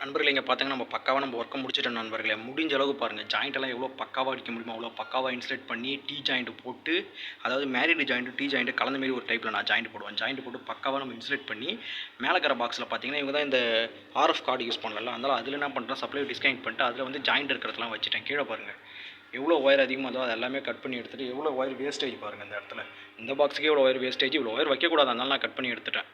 நண்பர்களே இங்கே பார்த்தீங்கன்னா நம்ம பக்காவாக நம்ம ஒர்க்கை முடிச்சிட்டோம் நண்பர்களே. முடிஞ்ச அளவுக்கு பாருங்கள் ஜாயிண்டெல்லாம் எவ்வளோ பக்காவாக அடிக்க முடியுமோ அவ்வளோ பக்காவாக இன்சுலேட் பண்ணி டீ ஜாயிண்ட் போட்டு அதாவது மேரிடு ஜாயிண்ட் டீ ஜாயிண்ட் கலந்த மாரி ஒரு டைப்பில் நான் ஜாயிண்ட் போடுவேன். ஜாயிண்ட் போட்டு பக்காவாக நம்ம இன்சுலேட் பண்ணி மேலே இருக்கிற பாக்ஸில் பார்த்தீங்கன்னா இவங்க தான் இந்த ஆர்எஃப் கார்டு யூஸ் பண்ணல அதனால அதில் என்ன பண்ணுறேன் சப்ளை டிஸ்கனெக்ட் பண்ணிட்டு அதில் வந்து ஜாயிண்ட் இருக்கிறதெல்லாம் வச்சுட்டேன். கீழே பாருங்கள் எவ்வளோ ஒயர் அதிகமாக இருந்தோ அது எல்லாமே கட் பண்ணி எடுத்துகிட்டு எவ்வளோ ஒயர் வேஸ்டேஜ் பாருங்கள் இந்த இடத்துல. இந்த பாக்ஸுக்கே இவ்வளோ ஒயர் வேஸ்டேஜ் இவ்வளோ ஒயர் வைக்கக்கூடாது. அதனால நான் கட் பண்ணி எடுத்துட்டேன்.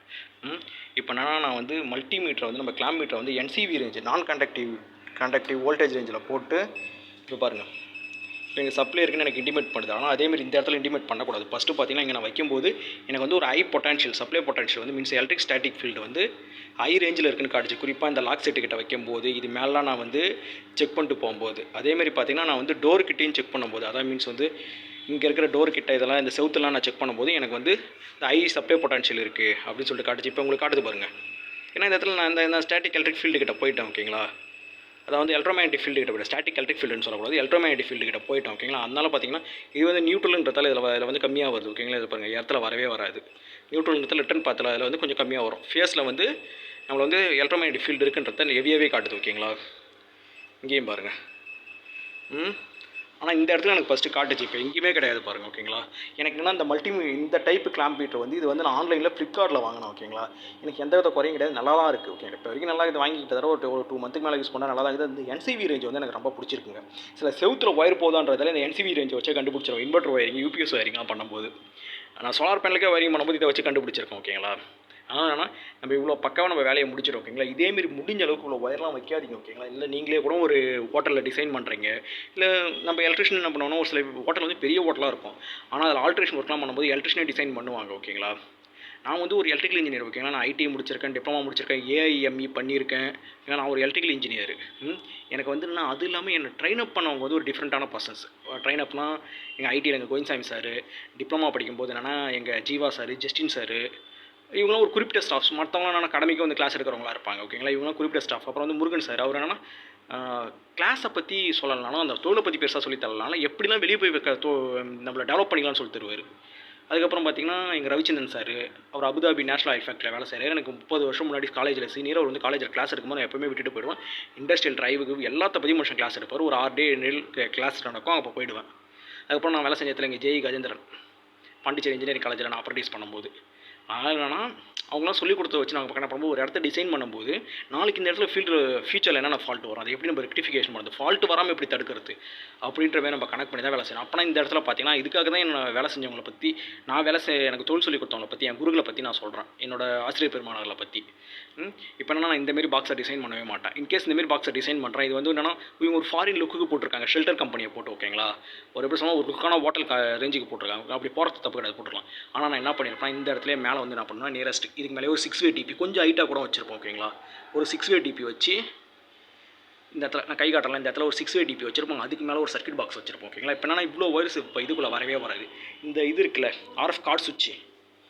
இப்போ என்னன்னா நான் வந்து மல்டிமீட்டரை வந்து நம்ம கிளாம் மீட்டரை வந்து என்சிவி ரேஞ்சு நான் கண்டக்டிவ் கண்டக்டிவ் வோல்டேஜ் ரேஞ்சில் போட்டு இப்போ பாருங்கள் எங்கள் சப்ளை இருக்குன்னு எனக்கு இன்டிமேட் பண்ணுது. ஆனால் அதேமாதிரி இந்த இடத்துல இன்டிமேட் பண்ணக்கூடாது. ஃபஸ்ட்டு பார்த்தீங்கன்னா இங்கே நான் வைக்கும்போது எனக்கு வந்து ஒரு ஹை பொட்டான்ஷியல் சப்ளை பொட்டான்ஷியல் வந்து மீன்ஸ் எலக்ட்ரிக் ஸ்டாட்டிக் ஃபீல்டு வந்து ஹை ரேஞ்சில் இருக்குன்னு காட்டுச்சு. குறிப்பாக இந்த லாக் செட்டு கிட்ட வைக்கும்போது இது மேலாம் நான் வந்து செக் பண்ணிட்டு போகும்போது. அதேமாதிரி பார்த்தீங்கன்னா நான் வந்து டோர் கிட்டேயும் செக் பண்ணும்போது அதான் மீன்ஸ் வந்து இங்கே இருக்கிற டோர் கிட்ட இதெல்லாம் இந்த செவுத்துலாம் நான் செக் பண்ணும்போது எனக்கு வந்து இந்த ஹை சப்ளை பொட்டான்ஷியல் இருக்குது அப்படின்னு சொல்லிட்டு காட்டுச்சு. இப்போ உங்களுக்கு காட்டுது பாருங்கள் ஏன்னா இந்த இடத்துல நான் இந்த இந்த ஸ்டாட்டிக் எலக்ட்ரிக் ஃபீல்டு கிட்ட போயிட்டேன் ஓகேங்களா அதை வந்து எலக்ட்ரோமேட்டிக் ஃபீல்டு கிட்ட போய்ட்டு ஸ்டாட்டிக் எலக்ட்ரிக் ஃபீல்டுன்னு சொல்லக்கூடாது. எலக்ட்ரோமேட்டிக் ஃபீல்டு கிட்ட போயிட்டோம் ஓகேங்களா அதனால பார்த்தீங்கன்னா இது வந்து நியூட்ரல்ன்றதால இதில் இதில் வந்து கம்மியாக வருது ஓகேங்களா இது பாருங்கள் இடத்துல வரவே வராது. நியூட்ரல்ன்றதுல ரிட்டன் பார்த்தல அதில் வந்து கொஞ்சம் கம்மியாக வரும். ஃபேஸில் வந்து நம்மளை வந்து எலக்ட்ரோமேட்டிக் ஃபீல்டு இருக்குன்றத ஹெவியாகவே காட்டுது ஓகேங்களா இங்கேயும் பாருங்கள் ம்? ஆனால் இந்த இடத்துல எனக்கு ஃபஸ்ட்டு காட்டுச்சு இப்போ எங்கேயுமே கிடையாது பாருங்கள் ஓகேங்களா எனக்கு என்ன இந்த மல்டி இந்த டைப்பு கிளாம்பீட்டர் வந்து இது வந்து நான் ஆன்லைனில் ஃப்ளிப்கார்ட்டில் வாங்கினேன் ஓகேங்களா எனக்கு எந்த வித குறையும் கிடையாது நல்லா தான் இருக்குது ஓகே இப்போ வரைக்கும் நல்லா இது வாங்கிக்கிட்ட தடவை ஒரு ஒரு டூ மந்த்துக்கு மேலே யூஸ் பண்ணால் நல்லா தான் இருக்குது இந்த என்சிவி ரேஞ்ச் வந்து எனக்கு ரொம்ப பிடிச்சிருக்குங்க. சில செவுத்தில் ஒயர் போதான்றதால இந்த என்சிவி ரேஞ்சை வச்சே கண்டுபிடிச்சிருக்கோம் இன்வெர்டர் ஒயரிங் யூபிஎஸ் ஒயரிங்லாம் பண்ணும்போது. நான் சோலார் பேனலுக்கே ஒயரிங் பண்ணும்போது இதை வச்சு கண்டுபிடிச்சிருக்கோம் ஓகேங்களா ஆனால் நம்ம இவ்வளோ பக்காவாக நம்ம வேலையை முடிச்சிடும் ஓகேங்களா? இதேமாரி முடிஞ்ச அளவுக்கு இவ்வளோ ஒயர்லாம் வைக்காதீங்க ஓகேங்களா? இல்லை நீங்களே கூட ஒரு ஹோட்டலில் டிசைன் பண்ணுறீங்க இல்லை நம்ம எலக்ட்ரிஷியன் என்ன பண்ணுவோம்னா ஒரு சில ஹோட்டல் வந்து பெரிய ஹோட்டலாக இருக்கும். ஆனால் அதில் ஆல்ட்ரேஷன் ஒர்க்லாம் பண்ணும்போது எலக்ட்ரிஷனே டிசைன் பண்ணுவாங்க ஓகேங்களா? நான் வந்து ஒரு எலக்ட்ரிக்கல் இன்ஜினியர் ஓகேங்களா? நான் ஐடி முடிச்சிருக்கேன் டிப்ளமா முடிச்சிருக்கேன் ஏஐஎம்இ பண்ணியிருக்கேன். ஏன்னா நான் ஒரு எலக்ட்ரிக்கல் இன்ஜினியர் எனக்கு வந்து நான் அது இல்லாமல் என்னை ட்ரெயின் அப் பண்ணவங்க வந்து ஒரு டிஃப்ரெண்ட்டான பர்சன்ஸ் ட்ரெயின் அப்னால் எங்கள் ஐடியில் எங்கள் கோயின்சாமி சார் டிப்ளமா படிக்கும்போது என்னென்னா எங்கள் ஜீவா சார் ஜஸ்டின் சார் இவங்களாம் ஒரு குறிப்பிட்ட ஸ்டாஃப்ஸ் மற்றவங்களாம் என்னென்னா கடமைக்கு வந்து கிளாஸ் எடுக்கிறவங்களா இருப்பாங்க. ஓகேங்களா இவங்களாம் குறிப்பிட்ட ஸ்டாஃப் அப்புறம் வந்து முருகன் சார் அவர் என்னன்னா கிளாஸை பற்றி சொல்லலாம் அந்த தொழிலை பற்றி பெருசாக சொல்லி தரலாம் எப்படிலாம் வெளியே போய் வைக்க தோ நம்மளை டெவலப் பண்ணிக்கலாம்னு சொல்லி தருவார். அதுக்கப்புறம் பார்த்தீங்கன்னா எங்கள் ரவிச்சந்திரன் சார் அவர் அபுதாபி நேஷனல் ஆயில் ஃபேக்ட்ரியில் வேலை செய்கிறார் எனக்கு முப்பது வருஷம் முன்னாடி காலேஜில் சீனியர் அவர் வந்து காலேஜில் கிளாஸ் எடுக்கும்போது நான் எப்பவுமே விட்டுட்டு போயிடுவேன். இண்டஸ்ட்ரியல் ட்ரைவுக்கு எல்லாத்த பற்றி மனுஷன் கிளாஸ் எடுப்பார். ஒரு ஆறு டே நெல் கிளாஸ் நடக்கும். அப்போ போயிடுவேன். அதுக்கப்புறம் நான் வேலை செஞ்ச எங்கள் இங்கே ஜெய் கஜேந்திரன் பாண்டிச்சேரி இன்ஜினியரிங் காலேஜில் நான் அப்ரண்டிஸ் பண்ணும்போது. அதனால் அவங்களாம் சொல்லிக் கொடுத்த வச்சு நாங்கள் பக்கம் பண்ணும்போது ஒரு இடத்த டிசைன் பண்ணும்போது நாளைக்கு இந்த இடத்துல ஃபீல்டர் ஃபியூச்சரில் என்னென்ன ஃபால்ட் வரும்? அது எப்படி நம்ம ரெக்டிஃபிகேஷன் பண்ணுறது ஃபால்ட் வராமல் எப்படி தடுக்கிறது? அப்படின்ற மாதிரி நம்ம கனெக்ட் பண்ணி தான் வேலை செய்யணும். அப்போனா இந்த இடத்துல பார்த்தீங்கன்னா இதுக்காக தான் என்ன வேலை செஞ்சவங்களை பற்றி நான் வேலை செய் எனக்கு தொழில் சொல்லி கொடுத்தவங்களை பற்றி என் குருகளை பற்றி நான் சொல்கிறேன் என்னோட ஆசிரியர் பெருமானங்களை பற்றி இப்போ என்னன்னா நான் இந்தமாரி பாக்ஸை டிசைன் பண்ணவே மாட்டேன். இன்கேஸ் இந்தமாரி பாக்ஸை டிசைன் பண்ணுறேன் இது வந்து என்னன்னா இவங்க ஒரு ஃபாரின் லுக்குக்கு போட்டிருக்காங்க. ஷெல்டர் கம்பெனியை போட்டு ஓகேங்களா ஒரு எப்படி சொன்னால் ஒரு லுக்கான ஹோட்டல் ரேஞ்சுக்கு போட்டிருக்காங்க. அப்படி போகிறது தப்பு கிடையாது போட்டுருக்கலாம் ஆனால் நான் என்ன பண்ணியிருப்பேன் இந்த இடத்துல மேலே வந்து என்ன பண்ணுவேன் நியரஸ்ட் இதுக்கு மேலே ஒரு சிக்ஸ் வே டிபி கொஞ்சம் ஹைட்டாக கூட வச்சுருப்போம் ஓகேங்களா ஒரு சிக்ஸ் வே டிபி வச்சு இந்த இடத்துல நான் கை காட்டலாம் இந்த இடத்துல ஒரு சிக்ஸ் வே டிபி வச்சிருப்போம் அதுக்கு மேலே ஒரு சர்க்கிட் பாக்ஸ் வச்சிருப்போம் ஓகேங்களா இப்போ என்னன்னா இவ்வளோ ஒயர்ஸ் இப்போ இதுக்குள்ளே வரவே வராது. இந்த இது இருக்குல்ல ஆர்எஃப் கார்ட் சுவிட்சு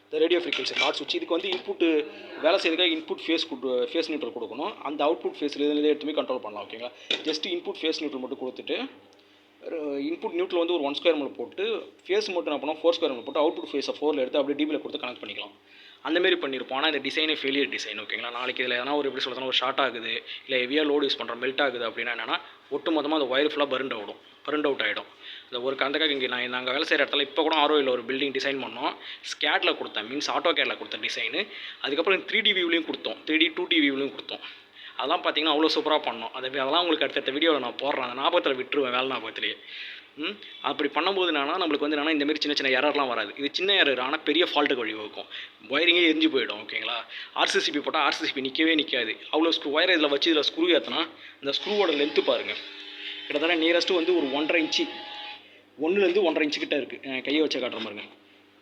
இந்த ரேடியோ ஃப்ரீக்வன்சி கார்ட் சுவிட்ச் இதுக்கு வந்து இன்புட்டு வேலை செய்யறதுக்காக இன்புட் ஃபேஸ் கொடு ஃபேஸ் நியூட்ரல் கொடுக்கணும். அந்த அவுட்புட் ஃபேஸில் இதில் எடுத்துமே கண்ட்ரோல் பண்ணலாம் ஓகேங்களா ஜஸ்ட் இன்புட் ஃபேஸ் நியூட்ரல் மட்டும் கொடுத்துட்டு இன்புட் நியூட்ரல் வந்து ஒரு ஒன் ஸ்கொயர் மூலம் போட்டு ஃபேஸ் மட்டும் என்ன பண்ணோம் ஃபோர் ஸ்கொயர் மூலம் போட்டு அவுட்புட் ஃபேஸை ஃபோரில் எடுத்து அப்படியே டிபியில் கொடுத்து கனெக்ட் பண்ணிக்கலாம். அந்தமாரி பண்ணியிருப்போம் ஆனால் இந்த டிசைனே ஃபெயிலியர் டிசைன் ஓகேங்களா நாளைக்கு இதில் எதனா ஒரு எப்படி சொல்கிறதுனா ஒரு ஷார்ட் ஆகுது இல்லை ஹெவியாக லோடு யூஸ் பண்ணுறோம் மெல்ட் ஆகுது அப்படின்னா என்னென்னா ஒட்டு மொத்தமாக அந்த ஒயர் ஃபுல்லாக பர்ண்ட் ஆகிடும் பர்ண்ட் அவுட் ஆகிடும் இந்த ஒரு கந்தக்காக இங்கே நான் நாங்கள் வேலை செய்கிற இடத்துல இப்போ கூட ஆரோயில் ஒரு பில்டிங் டிசைன் பண்ணோம். ஸ்கேட்டில் கொடுத்தேன் மீன்ஸ் ஆட்டோ கேட்டில் கொடுத்த டிசைனு அதுக்கப்புறம் த்ரீ டி வியூலையும் கொடுத்தோம். த்ரீ டி டூ டி வியூலையும் கொடுத்தோம். அதெல்லாம் பார்த்தீங்கன்னா அவ்வளோ சூப்பராக பண்ணோம். அதை அதெல்லாம் உங்களுக்கு அடுத்தடுத்த வீடியோவில் நான் போடுறேன். அந்த ஞாபகத்தில் விட்டுருவேன் வேலை ஞாபகத்திலேயே. ம்? அப்படி பண்ணும்போது என்னன்னா நம்மளுக்கு வந்து என்னன்னா இந்தமாரி சின்ன சின்ன எரர்லாம் வராது. இது சின்ன எரர் ஆனால் பெரிய ஃபால்ட்டுக்கு வழிவகுக்கும் ஒயரிங்கே எரிஞ்சு போயிடும் ஓகேங்களா ஆர்சிசிபி போட்டால் ஆர்சிசிபி நிற்கவே நிற்காது அவ்வளோ ஸ்க்ரூ ஒயர் இதில் வச்சு இதில் ஸ்க்ரூ ஏற்றினா இந்த ஸ்க்ரூவோட லென்த்து பாருங்கள் கிட்டத்தட்ட நியரஸ்ட்டு வந்து ஒரு ஒன்றரை இன்ச்சு. ஒன்றுலேருந்து ஒன்றரை இன்ச்சு கிட்ட இருக்குது கையை வச்சு காட்டுற மாதிரிங்க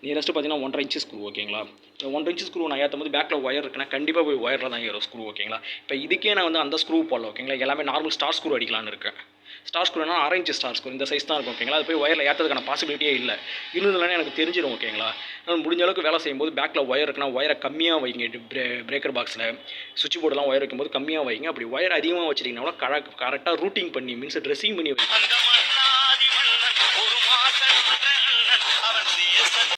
நியரஸ்ட்டு பார்த்தீங்கன்னா ஒன்றரை இன்ச்சு ஸ்க்ரூ ஓகேங்களா இப்போ ஒன்றரை இன்ச்சு ஸ்க்ரூ நான் ஏற்றும் போது பேக்கில் ஒயர் இருக்குன்னா கண்டிப்பாக போய் ஒயரில் தான் ஏறும் ஸ்க்ரூ ஓகேங்களா இப்போ இதுக்கே நான் வந்து அந்த ஸ்க்ரூ போடல ஓகேங்களா எல்லாமே நார்மல் ஸ்டார் ஸ்க்ரூ அடிக்கலான்னு இருக்கேன். ஸ்டார் ஸ்க்ரூனா ஆரஞ்ச் ஸ்டார் ஸ்க்ரூ இந்த சைஸ் தான் இருக்கும் ஓகேங்களா அது போய் ஒயரில் ஏற்றதுக்கான பாசிபிலிட்டியே இல்லை. இருந்ததுனாலே எனக்கு தெரிஞ்சிடும் ஓகேங்களா நான் முடிஞ்ச அளவுக்கு வேலை செய்யும்போது பேக்கில் ஒயர் இருக்குன்னா ஒயரை கம்மியாக வைங்க பிரே பிரேக்கர் பாக்ஸில் சுவிட்ச் போர்டெலாம் ஒயர் வைக்கும்போது கம்மியாக வைங்க. அப்படி ஒயர் அதிகமாக வச்சுட்டிங்கன்னா கூட கரெக்டாக ரூட்டிங் பண்ணி மீன்ஸ் ட்ரெஸ்ஸிங் பண்ணி வைங்க.